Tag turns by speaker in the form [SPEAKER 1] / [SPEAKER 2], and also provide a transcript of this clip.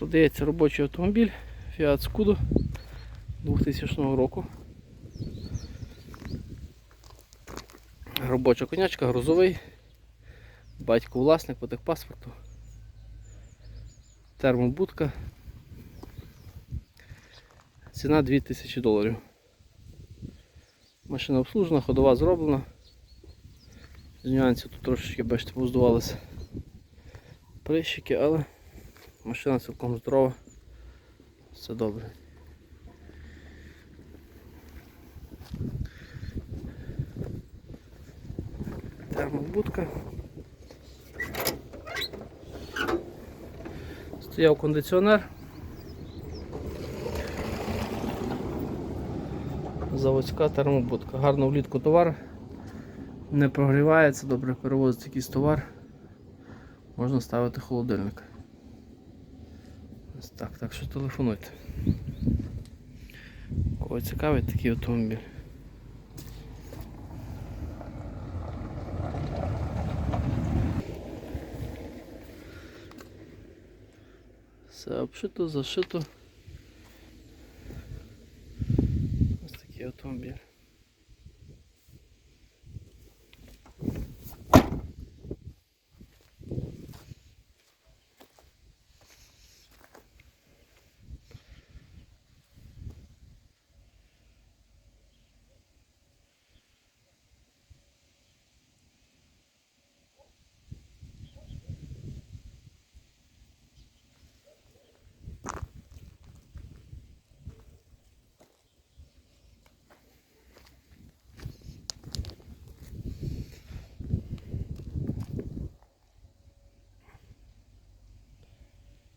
[SPEAKER 1] Продається робочий автомобіль Fiat Scudo 2000 року. Робоча конячка, грузовий. Батько власник по техпаспорту. Термобудка. Ціна 2000 доларів. Машина обслужена, ходова зроблена. З нюансів тут трошечки, бачите, поздувалися прищики, але машина цілком здорова. Все добре. Термобудка. Стояв кондиціонер. Заводська термобудка. Гарно влітку товар. Не прогрівається, добре перевозить якийсь товар. Можна ставити холодильник. Так, так що телефонуйте. Кого цікавить такий автомобіль. Все обшито, зашито. Ось такий автомобіль.